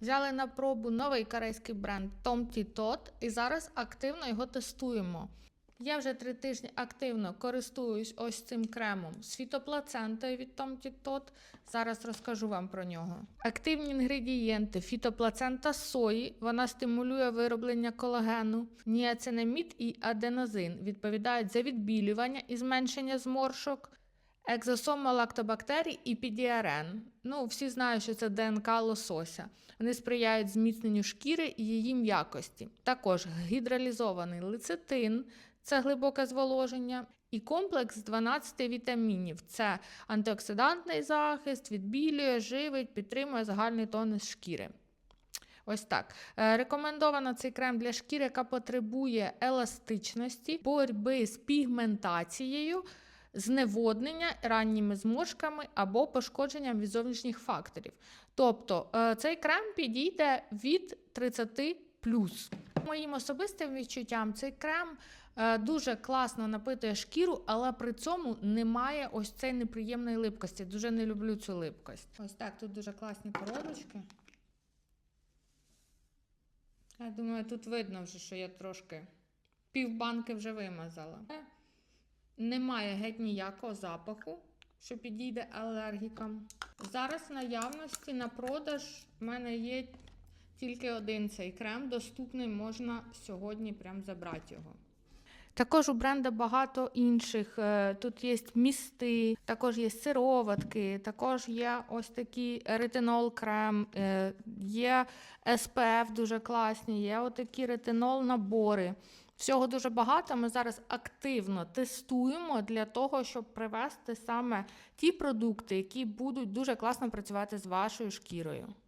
Взяли на пробу новий корейський бренд Tom T Tot і зараз активно його тестуємо. Я вже три тижні активно користуюсь ось цим кремом з фітоплацентою від Tom T Tot. Зараз розкажу вам про нього. Активні інгредієнти: фітоплацента сої, вона стимулює вироблення колагену, ніацинамід і аденозин відповідають за відбілювання і зменшення зморшок. Екзосома лактобактерій і підіарен. Ну, всі знають, що це ДНК лосося. Вони сприяють зміцненню шкіри і її м'якості. Також гідралізований лецитин це глибоке зволоження, і комплекс 12 вітамінів. Це антиоксидантний захист, відбілює, живить, підтримує загальний тонус шкіри. Ось так. Е, Рекомендовано цей крем для шкіри, яка потребує еластичності, боротьби з пігментацією, зневоднення ранніми зморшками або пошкодженням від зовнішніх факторів. Тобто е, цей крем підійде від 30 плюс. Моїм особистим відчуттям, цей крем е, дуже класно напитує шкіру, але при цьому немає ось цієї неприємної липкості. Дуже не люблю цю липкость. Ось так, тут дуже класні коробочки. Я думаю, тут видно вже, що я трошки півбанки вже вимазала. Немає геть ніякого запаху, що підійде алергікам. Зараз в наявності на продаж в мене є тільки один цей крем. Доступний можна сьогодні прям забрати його. Також у бренда багато інших. Е, Тут є місти, також є сироватки, також є ось такі ретинол крем, е, є SPF дуже класні, є отакі ретинол набори. Всього дуже багато. Ми зараз активно тестуємо для того, щоб привести саме ті продукти, які будуть дуже класно працювати з вашою шкірою.